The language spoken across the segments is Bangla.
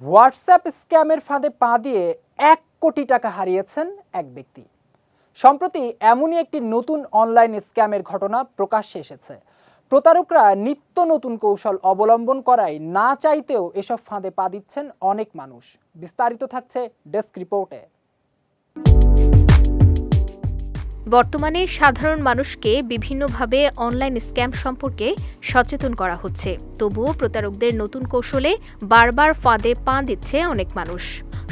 হোয়াটসঅ্যাপ স্ক্যামের ফাঁদে পা দিয়ে এক কোটি টাকা হারিয়েছেন এক ব্যক্তি। সম্প্রতি এমনই একটি নতুন অনলাইন স্ক্যামের ঘটনা প্রকাশ্যে এসেছে। প্রতারকরা নিত্য নতুন কৌশল অবলম্বন করায় না চাইতেও এসব ফাঁদে পা দিচ্ছেন অনেক মানুষ। বিস্তারিত থাকছে ডেস্ক রিপোর্টে। বর্তমানে সাধারণ মানুষকে বিভিন্নভাবে অনলাইন স্ক্যাম সম্পর্কে সচেতন করা হচ্ছে। তবুও প্রতারকদের নতুন কৌশলে বারবার ফাঁদে পা দিচ্ছে অনেক মানুষ।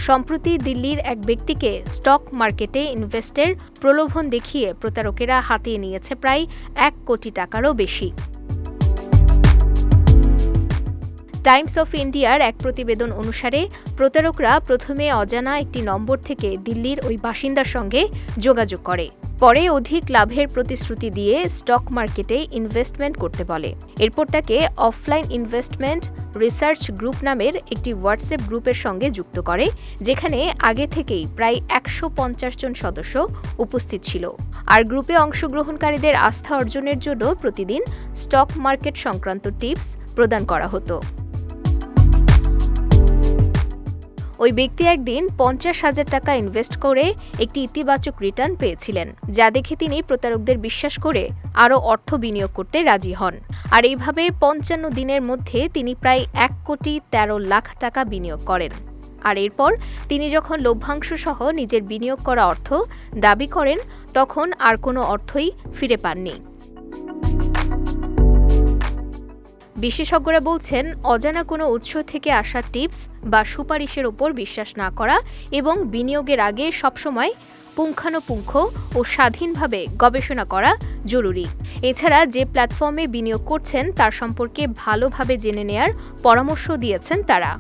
সম্প্রতি দিল্লির এক ব্যক্তিকে স্টক মার্কেটে ইনভেস্টের প্রলোভন দেখিয়ে প্রতারকেরা হাতিয়ে নিয়েছে প্রায় এক কোটি টাকারও বেশি। টাইমস অফ ইন্ডিয়ার এক প্রতিবেদন অনুসারে, প্রতারকরা প্রথমে অজানা একটি নম্বর থেকে দিল্লির ওই বাসিন্দার সঙ্গে যোগাযোগ করে। পরে অধিক লাভের প্রতিশ্রুতি দিয়ে স্টক মার্কেটে ইনভেস্টমেন্ট করতে বলে। এরপর তাকে অফলাইন ইনভেস্টমেন্ট রিসার্চ গ্রুপ নামের একটি হোয়াটসঅ্যাপ গ্রুপের সঙ্গে যুক্ত করে, যেখানে আগে থেকেই প্রায় একশো পঞ্চাশ জন সদস্য উপস্থিত ছিল। আর গ্রুপে অংশগ্রহণকারীদের আস্থা অর্জনের জন্য প্রতিদিন স্টক মার্কেট সংক্রান্ত টিপস প্রদান করা হতো। ওই ব্যক্তি একদিন পঞ্চাশ হাজার টাকা ইনভেস্ট করে একটি ইতিবাচক রিটার্ন পেয়েছিলেন, যা দেখে তিনি প্রতারকদের বিশ্বাস করে আরও অর্থ বিনিয়োগ করতে রাজি হন। আর এইভাবে পঞ্চান্ন দিনের মধ্যে তিনি প্রায় এক কোটি তেরো লাখ টাকা বিনিয়োগ করেন। আর এরপর তিনি যখন লভ্যাংশ সহ নিজের বিনিয়োগ করা অর্থ দাবি করেন, তখন আর কোনো অর্থই ফিরে পাননি। বিশেষজ্ঞরা বলছেন, অজানা কোনো উৎস থেকে আসা টিপস বা সুপারিশের ওপর বিশ্বাস না করা এবং বিনিয়োগের আগে সবসময় পুঙ্খানুপুঙ্খ ও স্বাধীনভাবে গবেষণা করা জরুরি। এছাড়া যে প্ল্যাটফর্মে বিনিয়োগ করছেন, তার সম্পর্কে ভালোভাবে জেনে নেয়ার পরামর্শ দিয়েছেন তারা।